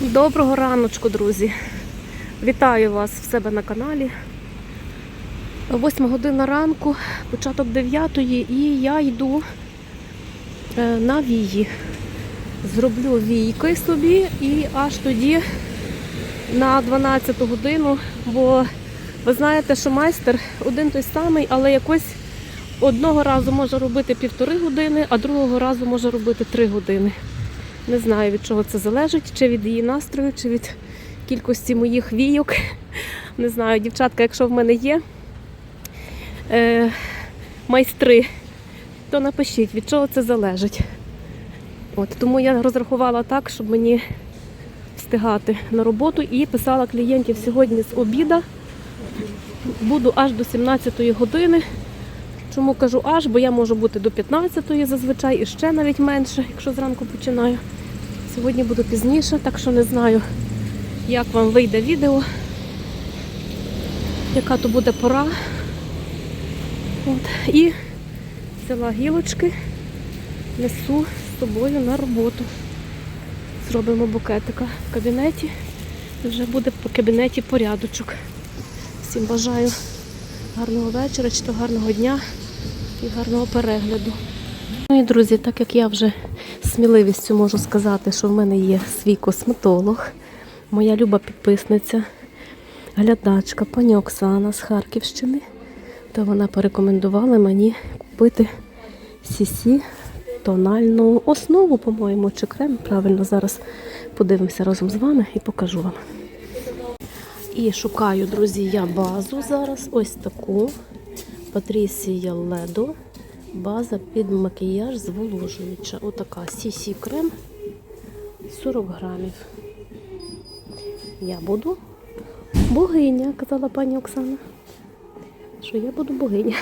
Доброго раночку, друзі! Вітаю вас в себе на каналі. Восьма година ранку, початок 9 і я йду е, на вії. Зроблю війки собі і аж тоді на 12 годину, бо ви знаєте, що майстер один той самий, але якось одного разу може робити півтори години, а другого разу може робити три години. Не знаю, від чого це залежить, чи від її настрою, чи від кількості моїх війок. Не знаю, дівчатка, якщо в мене є е, майстри, то напишіть, від чого це залежить. От, тому я розрахувала так, щоб мені встигати на роботу і писала клієнтів сьогодні з обіда. Буду аж до 17-ї години. Чому кажу аж, бо я можу бути до 15-ї зазвичай і ще навіть менше, якщо зранку починаю. Сьогодні буду пізніше, так що не знаю, як вам вийде відео, яка то буде пора. От. І взяла гілочки, несу з собою на роботу. Зробимо букетика в кабінеті. Вже буде по кабінеті порядочок. Всім бажаю гарного вечора, чи то гарного дня і гарного перегляду. Ну і друзі, так як я вже сміливістю можу сказати, що в мене є свій косметолог, моя люба підписниця, глядачка, пані Оксана з Харківщини, то вона порекомендувала мені купити Сісі тональну основу, по-моєму, чи крем. Правильно, зараз подивимося разом з вами і покажу вам. І шукаю, друзі, я базу зараз, ось таку. Патрісія Ледо. База під макіяж зволожуюча. Отака CC крем 40 грамів. Я буду богиня, казала пані Оксана. Що я буду богиня.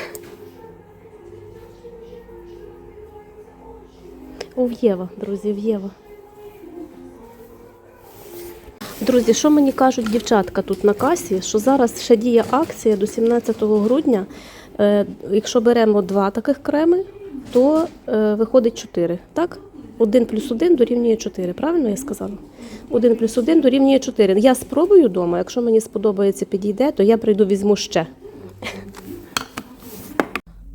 О, В'єва, друзі, В'єва. Друзі, що мені кажуть дівчатка тут на касі, що зараз ще діє акція до 17 грудня. Е, Якщо беремо два таких креми, то е, виходить 4. Так? 1 плюс 1 дорівнює 4. Правильно я сказала? 1 плюс 1 дорівнює 4. Я спробую вдома, якщо мені сподобається, підійде, то я прийду візьму ще.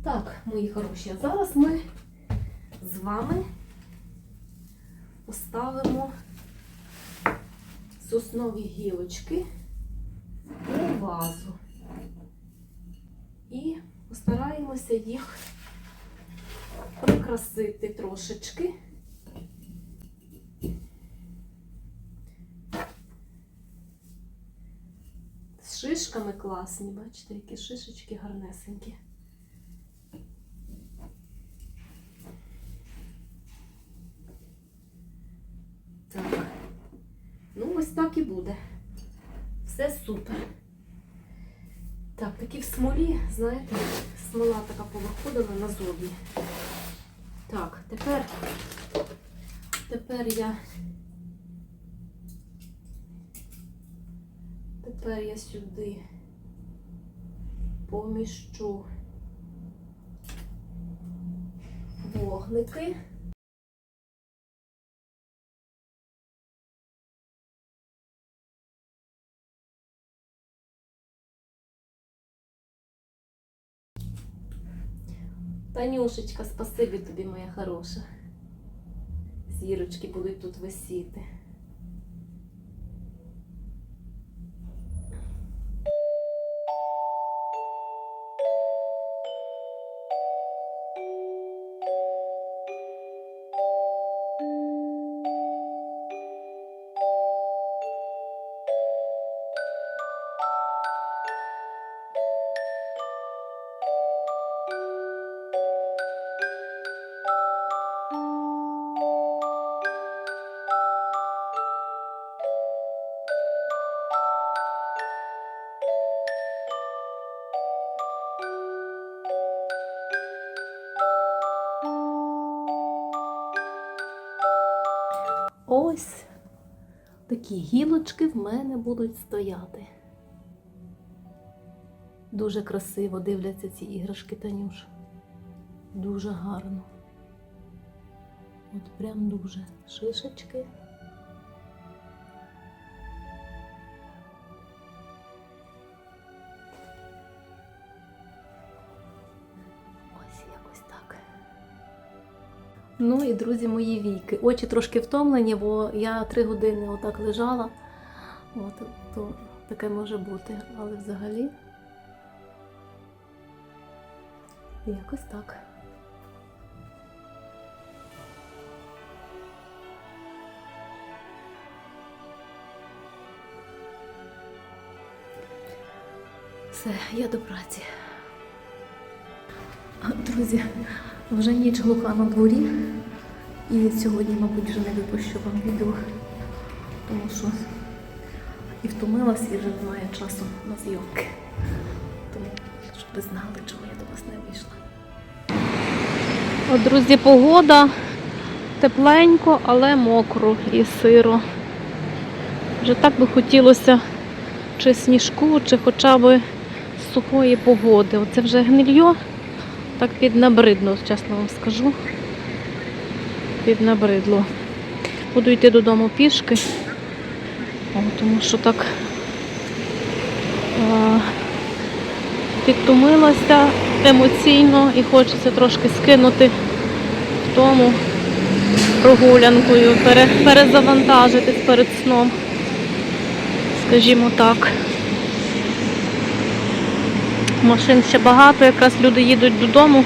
Так, мої хороші, а зараз ми з вами поставимо соснові гілочки у вазу. І постараємося їх прикрасити трошечки. З шишками класні, бачите, які шишечки гарнесенькі. Так. Ну, ось так і буде. Все супер. Так, такі в смолі, знаєте, смола така повиходила назовні. Так, тепер, тепер я, тепер я сюди поміщу вогники. Танюшечка, спасибі тобі, моя хороша. Зірочки будуть тут висіти. Ось такі гілочки в мене будуть стояти. Дуже красиво дивляться ці іграшки Танюш. Дуже гарно. От прям дуже шишечки. Ну і друзі, мої війки. Очі трошки втомлені, бо я три години отак лежала. От, то таке може бути. Але взагалі якось так. Все, я до праці. Друзі, вже ніч глуха на дворі. І сьогодні, мабуть, вже не випущу вам відео, тому що і втомилась, і вже немає часу на зйомки. Тому, щоб ви знали, чому я до вас не вийшла. От, друзі, погода тепленько, але мокро і сиро. Вже так би хотілося чи сніжку, чи хоча б сухої погоди. Оце вже гнильо, так піднабридло, чесно вам скажу. Піднабридло. Буду йти додому пішки, О, тому що так а, підтомилася емоційно і хочеться трошки скинути в тому прогулянкою, пере, перезавантажитись перед сном, скажімо так. Машин ще багато, якраз люди їдуть додому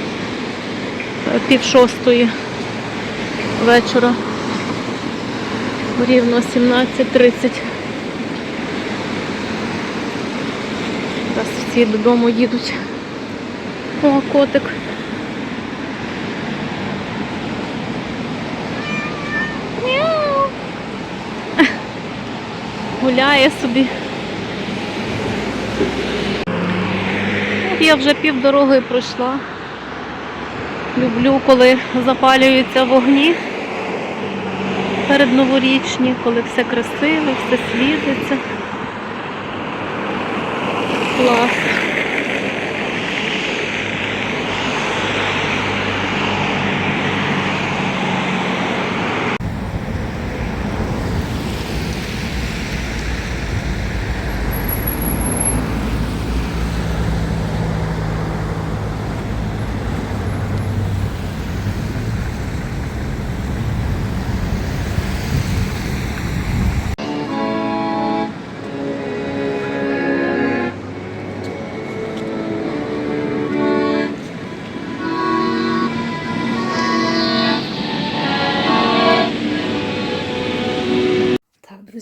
е, пів шостої вечора. Рівно 17.30. Зараз всі додому їдуть. О, котик. Гуляє собі. Я вже пів дороги пройшла. Люблю, коли запалюються вогні передноворічні, коли все красиве, все світиться. Клас.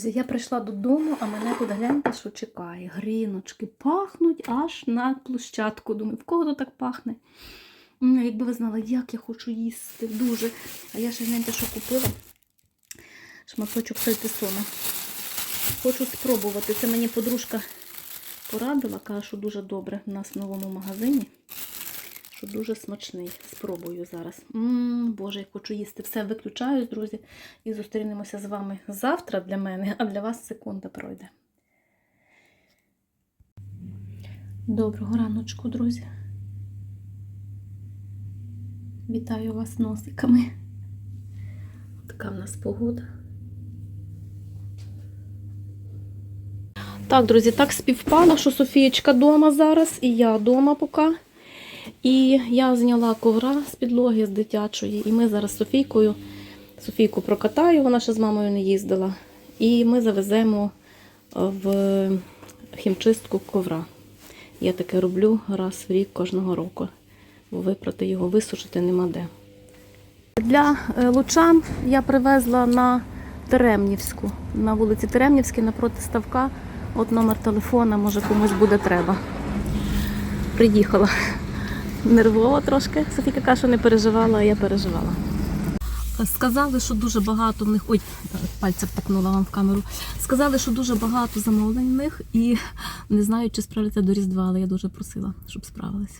Друзі, я прийшла додому, а мене тут гляньте, що чекає. Гріночки пахнуть аж на площадку. Думаю, в кого то так пахне? Якби ви знали, як я хочу їсти, дуже. А я ще гляньте, що купила. Шматочок сальтисона. Хочу спробувати. Це мені подружка порадила, каже, що дуже добре в нас в новому магазині. Що дуже смачний. Спробую зараз. М, Боже, я хочу їсти. Все виключаю, друзі. І зустрінемося з вами завтра для мене, а для вас секунда пройде. Доброго раночку, друзі. Вітаю вас носиками. Така в нас погода. Так, друзі, так співпало, що Софієчка вдома зараз, і я вдома поки. І я зняла ковра з підлоги з дитячої, і ми зараз Софійкою, Софійку прокатаю, вона ще з мамою не їздила. І ми завеземо е, в хімчистку ковра. Я таке роблю раз в рік кожного року. Бо випрати його, висушити нема де. Для е, лучан я привезла на Теремнівську, на вулиці Теремнівській, напроти ставка. От номер телефона, може комусь буде треба. Приїхала. Нервово трошки. Софіка каже, що не переживала, а я переживала. Сказали, що дуже багато в них. Ой, пальця втакнула вам в камеру. Сказали, що дуже багато замовлень в них і не знаю, чи справляться до Різдва, але я дуже просила, щоб справились.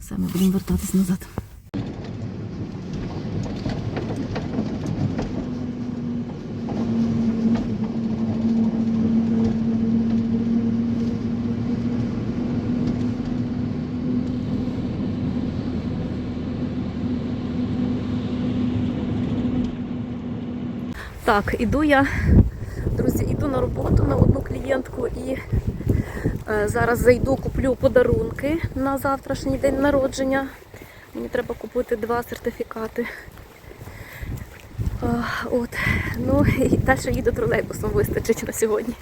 Все, ми будемо вертатись назад. Так, іду я, друзі, іду на роботу на одну клієнтку і е, зараз зайду, куплю подарунки на завтрашній день народження. Мені треба купити два сертифікати А, от. Ну і далі їду тролейбусом вистачить на сьогодні.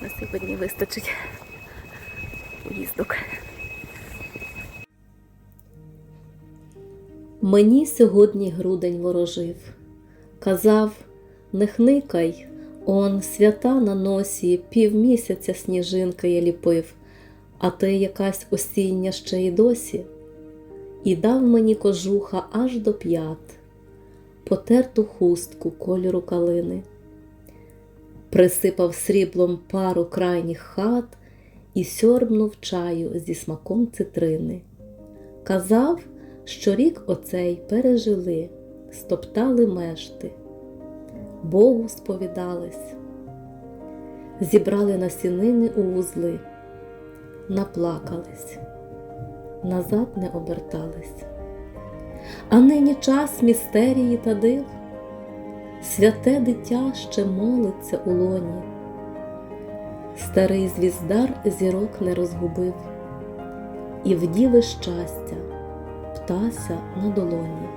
На сьогодні вистачить поїздок. Мені сьогодні грудень ворожив, казав, не хникай, он свята на носі, півмісяця сніжинки я ліпив, а ти якась осіння ще й досі. І дав мені кожуха аж до п'ят, потерту хустку кольору калини, присипав сріблом пару крайніх хат і сьорбнув чаю зі смаком цитрини. Казав, що рік оцей пережили, стоптали мешти, Богу сповідались, зібрали насінини у вузли, наплакались, назад не обертались. А нині час містерії та див, святе дитя ще молиться у лоні, старий звіздар зірок не розгубив, і в діви щастя птася на долоні.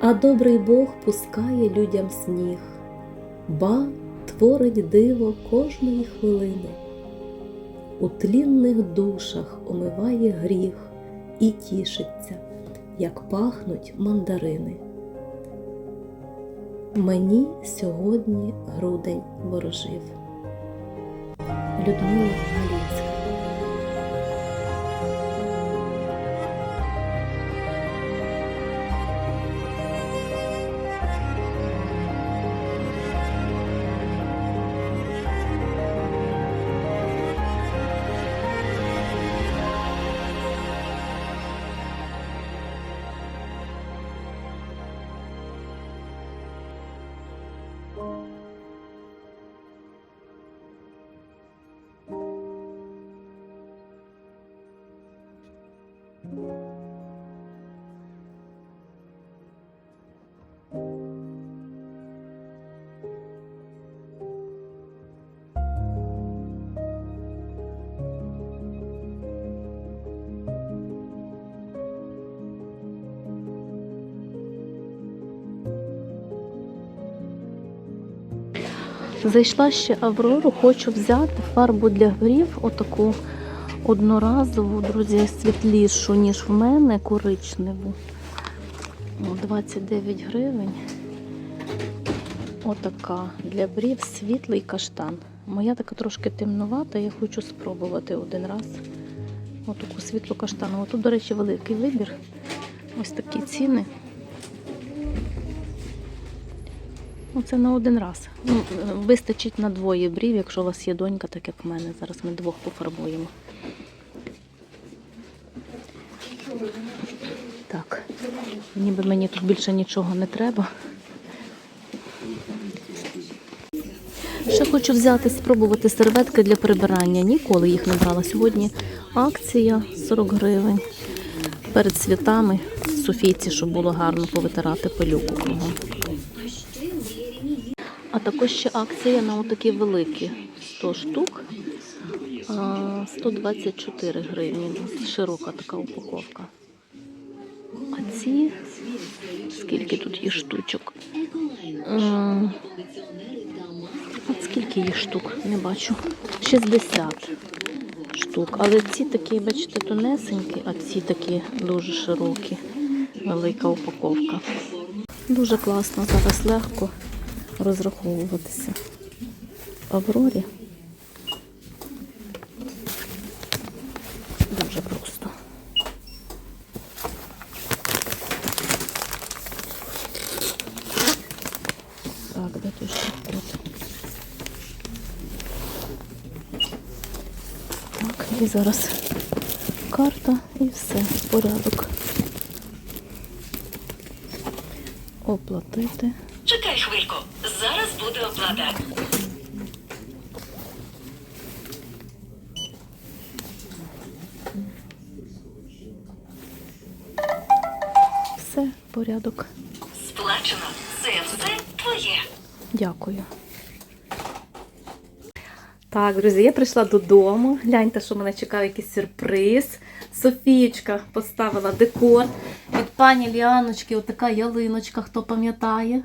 А добрий Бог пускає людям сніг, ба творить диво кожної хвилини. У тлінних душах омиває гріх і тішиться, як пахнуть мандарини. Мені сьогодні грудень ворожив. Людмила Зайшла ще Аврору, хочу взяти фарбу для брів, отаку одноразову, друзі, світлішу, ніж в мене, коричневу. 29 гривень. Отака для брів світлий каштан. Моя така трошки темнувата, я хочу спробувати один раз. Отаку світлу каштанову. Тут, до речі, великий вибір. Ось такі ціни. Ну, це на один раз. Ну, е, вистачить на двоє брів, якщо у вас є донька, так як в мене. Зараз ми двох пофарбуємо. Так, ніби мені тут більше нічого не треба. Ще хочу взяти, спробувати серветки для прибирання. Ніколи їх не брала. Сьогодні акція 40 гривень. Перед святами Софійці, щоб було гарно повитирати пилюку кругом. А також ще акція на отакі великі 100 штук. 124 гривні. Широка така упаковка. А ці скільки тут є штучок? От скільки є штук? Не бачу. 60 штук. Але ці такі, бачите, тонесенькі, а ці такі дуже широкі. Велика упаковка. Дуже класно зараз легко розраховуватися. В Аврорі. Дуже просто. Так, де той штрих-код? Так, і зараз карта і все, порядок. Оплатити. Чекай хвильку. Зараз буде оплата. Все, порядок. Сплачено. Це все твоє. Дякую. Так, друзі, я прийшла додому. Гляньте, що мене чекав якийсь сюрприз. Софієчка поставила декор від пані Ліаночки, отака ялиночка, хто пам'ятає.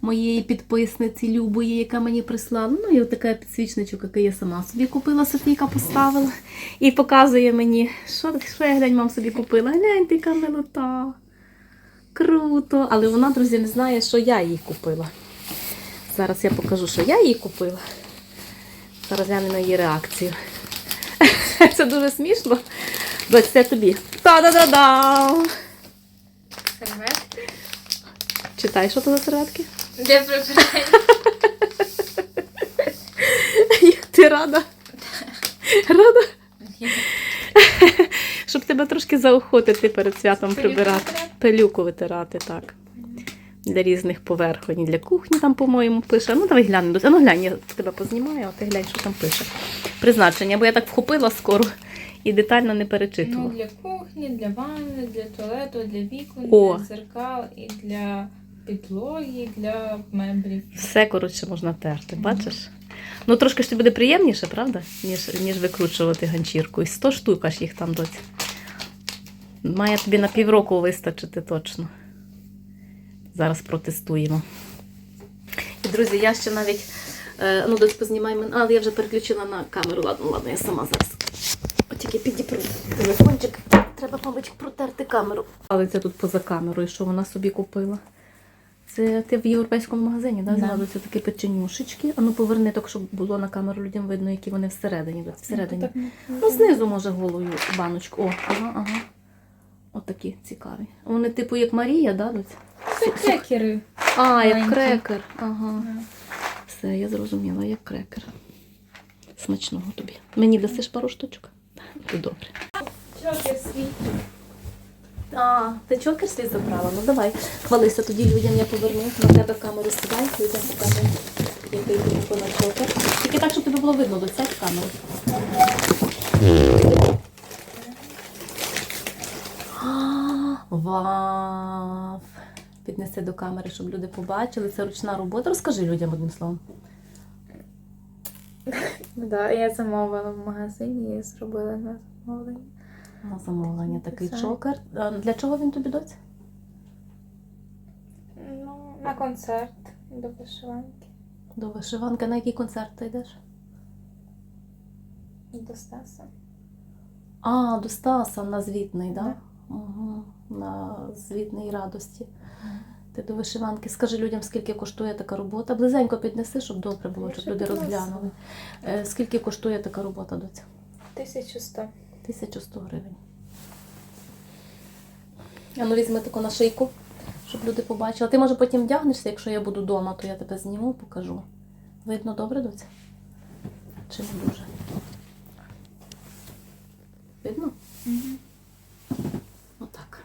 Моєї підписниці Любої, яка мені прислала. Ну і отака підсвічничок, який я сама собі купила, Софійка поставила. І показує мені, що, що я глянь, мам собі купила. Гляньте, яка милота. Круто. Але вона, друзі, не знає, що я їй купила. Зараз я покажу, що я їй купила. Зараз гляну на її реакцію. Це дуже смішно. Дось, це тобі. Та-да-да-да! Серветки? Читай, що це за серветки? Для прибирання. Ти рада? Рада? Щоб тебе трошки заохотити перед святом Пилюку прибирати. витирати? Пилюку витирати, так. Для різних поверхонь, для кухні там, по-моєму, пише. Ну, давай глянемо. А ну глянь, я тебе познімаю, а ти глянь, що там пише. Призначення, бо я так вхопила скоро і детально не Ну, для кухні, для ванни, для туалету, для вікон, О. для зеркал і для підлоги, для меблів. Все, коротше, можна терти, бачиш? Ну, трошки ж тобі буде приємніше, правда? Ніж, ніж викручувати ганчірку. І 100 штук аж їх там доць. Має тобі на півроку вистачити точно. Зараз протестуємо. І, друзі, я ще навіть. Е, ну, познімай мене. Але я вже переключила на камеру. Ладно, ладно, я сама зараз. От тільки підіпру телефончик. Треба, мабуть, протерти камеру. Але це тут поза камерою, що вона собі купила. Це ти в європейському магазині, да? Да. Це такі печенюшечки. А ну поверни так, щоб було на камеру людям видно, які вони всередині. От всередині. Так, ну, Ну, знизу, може, голою баночку. О, ага, ага. Отакі цікаві. Вони, типу, як Марія, да. Це крекери. А, як крекер. Ага. Ага. Все, я зрозуміла, як крекер. Смачного тобі. Мені дасиш пару штучок? Ти добре. Чокер свій. А, ти чокер свій забрала? Ну давай. Хвалися тоді людям, я поверну. На тебе камеру сідай, людям покажи, який ти купила чокер. Тільки так, щоб тобі було видно до цього камеру. Вау! Піднеси до камери, щоб люди побачили. Це ручна робота. Розкажи людям одним словом. Да, я замовила в магазині і зробила на замовлення. На замовлення такий Це- чокер. А Для чого він тобі доць? Ну, на концерт до вишиванки. До вишиванки. На який концерт ти йдеш? До Стаса. А, до Стаса на звітний, так? Да? Да. Угу. На звітній радості. Ти до вишиванки. Скажи людям, скільки коштує така робота. Близенько піднеси, щоб добре було, щоб люди розглянули. Е, Скільки коштує така робота, доця? 1100. 1100 гривень. А ну візьми таку на шийку, щоб люди побачили. Ти може потім вдягнешся, якщо я буду вдома, то я тебе зніму, покажу. Видно добре, доця? Чи не дуже? Видно? Угу. Отак.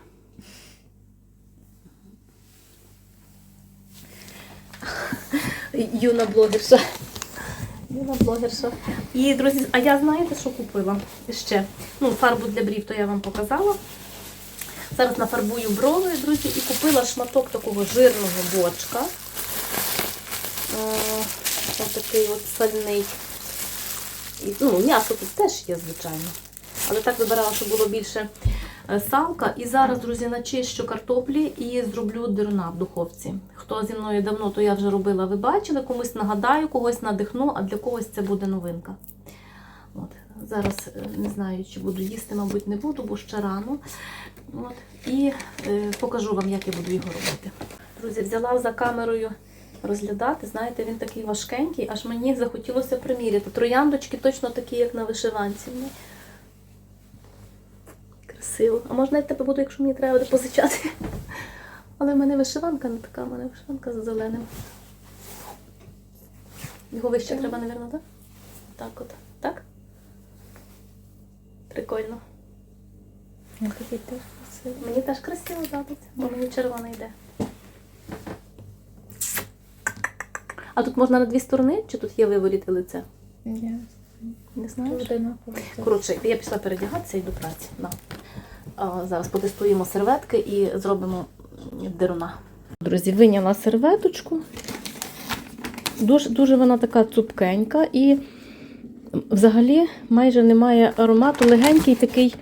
Юна блогерша. Юна блогерша. І, друзі, а я знаєте, що купила ще? Ну, фарбу для брів, то я вам показала. Зараз нафарбую брови, друзі, і купила шматок такого жирного бочка. О, ось такий от сальний. І, ну, м'ясо тут теж є, звичайно. Але так вибирала, щоб було більше е, салка. І зараз, друзі, начищу картоплі і зроблю дирна в духовці. Хто зі мною давно, то я вже робила, ви бачили. Комусь нагадаю, когось надихну, а для когось це буде новинка. От. Зараз е, не знаю, чи буду їсти, мабуть, не буду, бо ще рано. От. І е, покажу вам, як я буду його робити. Друзі, взяла за камерою розглядати. Знаєте, він такий важкенький, аж мені захотілося приміряти. Трояндочки точно такі, як на вишиванці. Ну, Красиво. А можна я в тебе буду, якщо мені треба буде позичати. Але в мене вишиванка не така, в мене вишиванка з зеленим. Його вище треба, мабуть, так? Так от. Так? Прикольно. Такий теж красивий. Мені теж красиво дадуть, бо мені червона йде. А тут можна на дві сторони, чи тут є виворіт і лице? Я Не на Коротше, я пішла передягатися і до праці. На. А, зараз потестуємо серветки і зробимо деруна. Друзі, виняла серветочку. Дуже, дуже вона така цупкенька і Взагалі майже немає аромату. Легенький такий,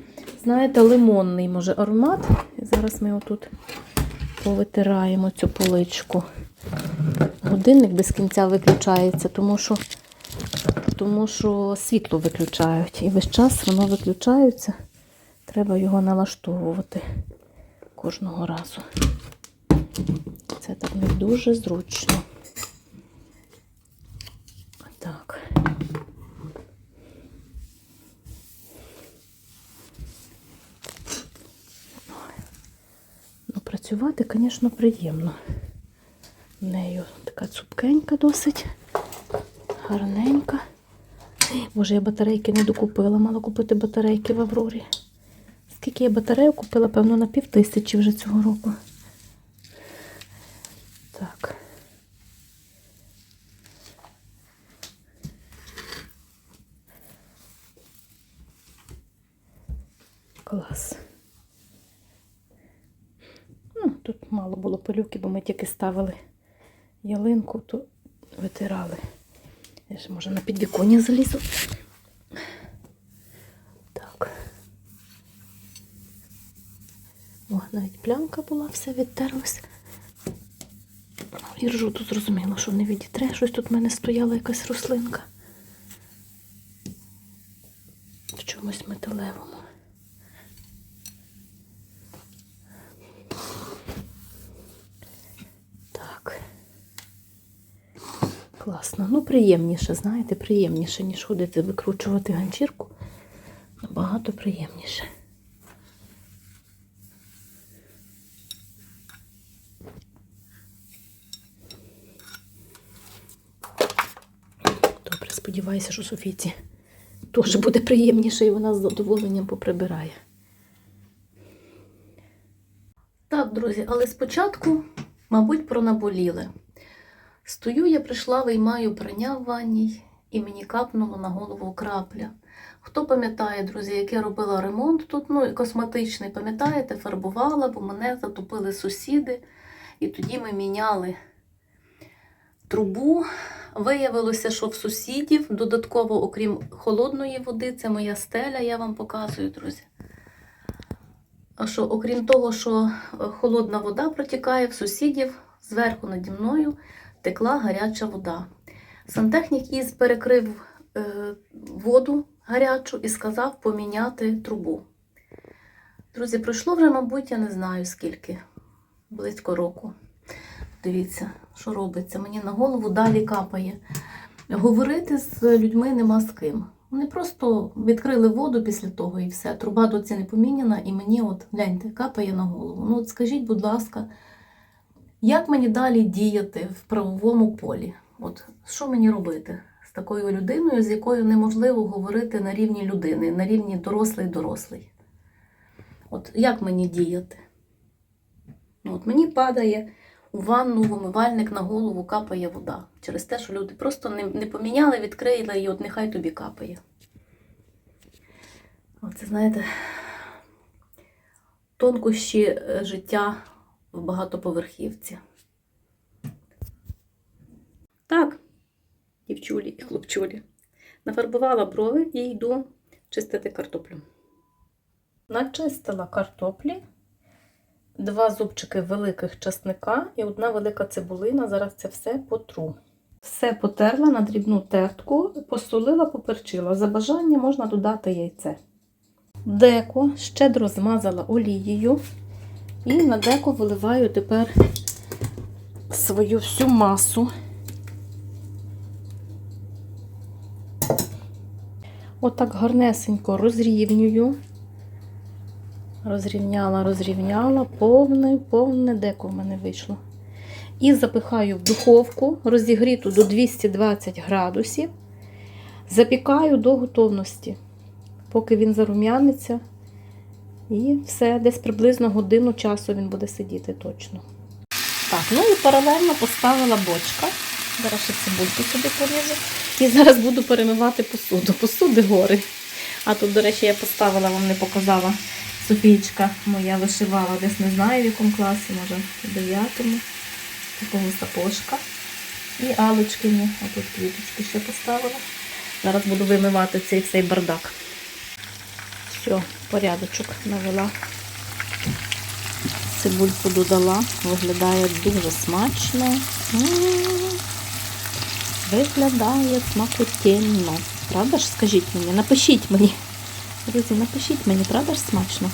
знаєте, лимонний може аромат. І зараз ми отут повитираємо цю поличку. Годинник без кінця виключається, тому що, тому що світло виключають. І весь час воно виключається. Треба його налаштовувати кожного разу. Це так не дуже зручно. Так. Ну, працювати, звісно, приємно. В Нею така цупкенька досить, гарненька. Боже, я батарейки не докупила, мала купити батарейки в Аврорі. Скільки я батарейок купила, певно, на пів тисячі вже цього року. Так. Клас. Ну, тут мало було пилюки, бо ми тільки ставили ялинку, то витирали. Я ж може на підвіконня залізу. Так. О, навіть плямка була, все відтерлась. І ржу тут зрозуміло, що не відітре. Щось тут в мене стояла якась рослинка. В чомусь металевому. Так. Класно. Ну, приємніше, знаєте, приємніше, ніж ходити викручувати ганчірку. Набагато приємніше. Добре, сподіваюся, що Софійці теж буде приємніше і вона з задоволенням поприбирає. Так, друзі, але спочатку, мабуть, про наболіле. Стою, я прийшла, виймаю прання в ванній, і мені капнуло на голову крапля. Хто пам'ятає, друзі, як я робила ремонт тут, ну косметичний, пам'ятаєте, фарбувала, бо мене затопили сусіди, і тоді ми міняли трубу. Виявилося, що в сусідів додатково, окрім холодної води, це моя стеля, я вам показую, друзі. А що, окрім того, що холодна вода протікає в сусідів, зверху наді мною текла гаряча вода. Сантехнік їй перекрив е, воду гарячу і сказав поміняти трубу. Друзі, пройшло вже, мабуть, я не знаю скільки, близько року. Дивіться, що робиться. Мені на голову далі капає. Говорити з людьми нема з ким. Вони просто відкрили воду після того і все. Труба доці не поміняна, і мені, от, гляньте, капає на голову. Ну, от скажіть, будь ласка, як мені далі діяти в правовому полі? От що мені робити з такою людиною, з якою неможливо говорити на рівні людини, на рівні дорослий-дорослий? От як мені діяти? Ну, от мені падає у ванну в умивальник на голову капає вода. Через те, що люди просто не, не поміняли, відкрили і от нехай тобі капає. Оце, знаєте, тонкощі е, життя в багатоповерхівці. Так, дівчулі і хлопчулі. Нафарбувала брови і йду чистити картоплю. Начистила картоплі два зубчики великих часника і одна велика цибулина. Зараз це все потру. Все потерла на дрібну тертку, посолила, поперчила. За бажання можна додати яйце. Деко щедро змазала олією. І на деко виливаю тепер свою всю масу. Отак гарнесенько розрівнюю. Розрівняла, розрівняла, повне, повне деко в мене вийшло. І запихаю в духовку, розігріту до 220 градусів. Запікаю до готовності, поки він зарум'яниться. І все, десь приблизно годину часу він буде сидіти точно. Так, ну і паралельно поставила бочка. Зараз ще цибульку сюди поріжу. І зараз буду перемивати посуду. Посуди гори. А тут, до речі, я поставила, вам не показала. Софійчка моя вишивала десь не знаю в якому класі, може в 9 такого сапожка. І алочкині, отут квіточки ще поставила. Зараз буду вимивати цей всей бардак. Все, порядочок навела. Цибульку додала, виглядає дуже смачно. Виглядає смакотенно. Правда ж, скажіть мені, напишіть мені. Друзі, напишіть мені, правда ж смачно?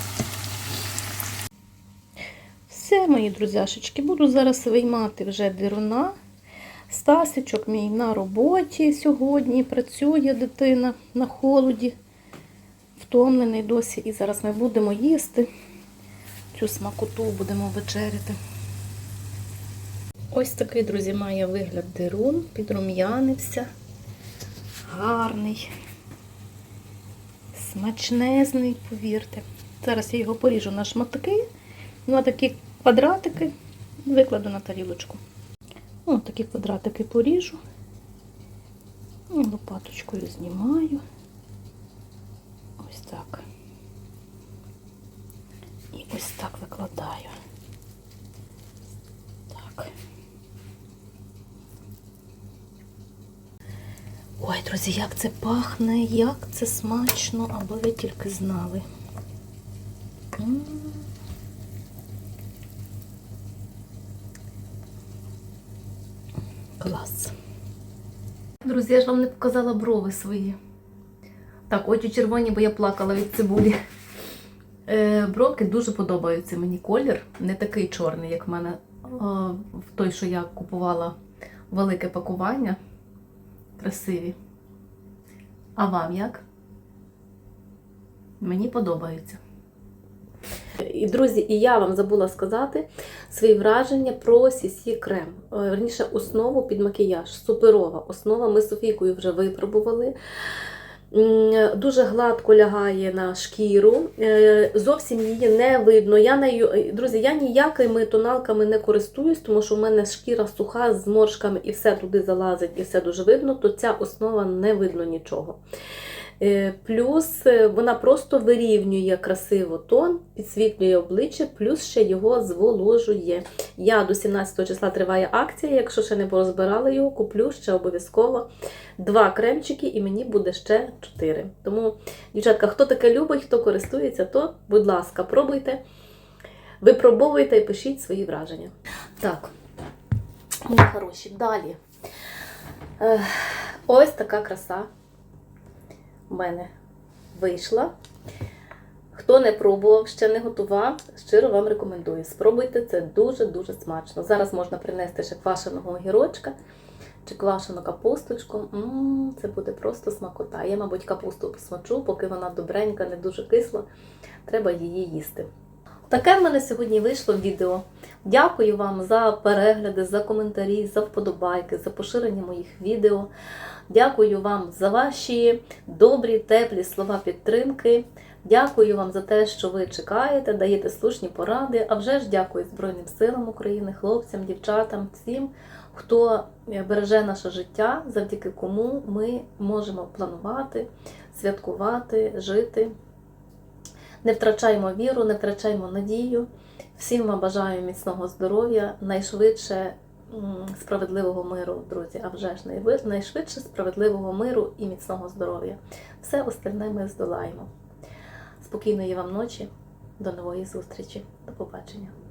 Все, мої друзяшечки, буду зараз виймати вже дируна. Стасичок мій на роботі сьогодні. Працює дитина на холоді. Втомлений досі. І зараз ми будемо їсти. Цю смакоту будемо вечеряти. Ось такий, друзі, має вигляд дирун, підрум'янився. Гарний, смачнезний, повірте. Зараз я його поріжу на шматки, на такі квадратики, викладу на тарілочку. Ось такі квадратики поріжу. Лопаточкою знімаю. Так. І ось так викладаю. Так. Ой, друзі, як це пахне, як це смачно, аби ви тільки знали. Клас. Друзі, я ж вам не показала брови свої. Так, очі червоні, бо я плакала від цибулі. Е, бровки дуже подобаються мені колір. Не такий чорний, як в мене е, в той, що я купувала велике пакування. Красиві. А вам як? Мені подобається. І, друзі, і я вам забула сказати свої враження про CC крем. Е, Верніше, основу під макіяж. Суперова основа. Ми з Софійкою вже випробували. Дуже гладко лягає на шкіру, Е, зовсім її не видно. Я нею, е, друзі, я ніякими тоналками не користуюсь, тому що в мене шкіра суха з моршками і все туди залазить, і все дуже видно, то ця основа не видно нічого. Е, Плюс е, вона просто вирівнює красиво тон, підсвітлює обличчя, плюс ще його зволожує. Я до 17 числа триває акція. Якщо ще не порозбирали його, куплю ще обов'язково два кремчики, і мені буде ще чотири. Тому, дівчатка, хто таке любить, хто користується, то, будь ласка, пробуйте, випробовуйте і пишіть свої враження. Так, мої хороші, далі. Ось така краса в мене вийшла. Хто не пробував, ще не готував, щиро вам рекомендую. Спробуйте, це дуже-дуже смачно. Зараз можна принести ще квашеного огірочка чи квашену капусточку. М, це буде просто смакота. Я, мабуть, капусту посмачу, поки вона добренька, не дуже кисла. Треба її їсти. Таке в мене сьогодні вийшло відео. Дякую вам за перегляди, за коментарі, за вподобайки, за поширення моїх відео. Дякую вам за ваші добрі, теплі слова підтримки. Дякую вам за те, що ви чекаєте, даєте слушні поради. А вже ж дякую Збройним силам України, хлопцям, дівчатам, всім, хто береже наше життя, завдяки кому ми можемо планувати, святкувати, жити. Не втрачаємо віру, не втрачаємо надію. Всім вам бажаю міцного здоров'я, найшвидше справедливого миру, друзі. А вже ж найшвидше справедливого миру і міцного здоров'я. Все остальне ми здолаємо. Спокійної вам ночі, до нової зустрічі. До побачення.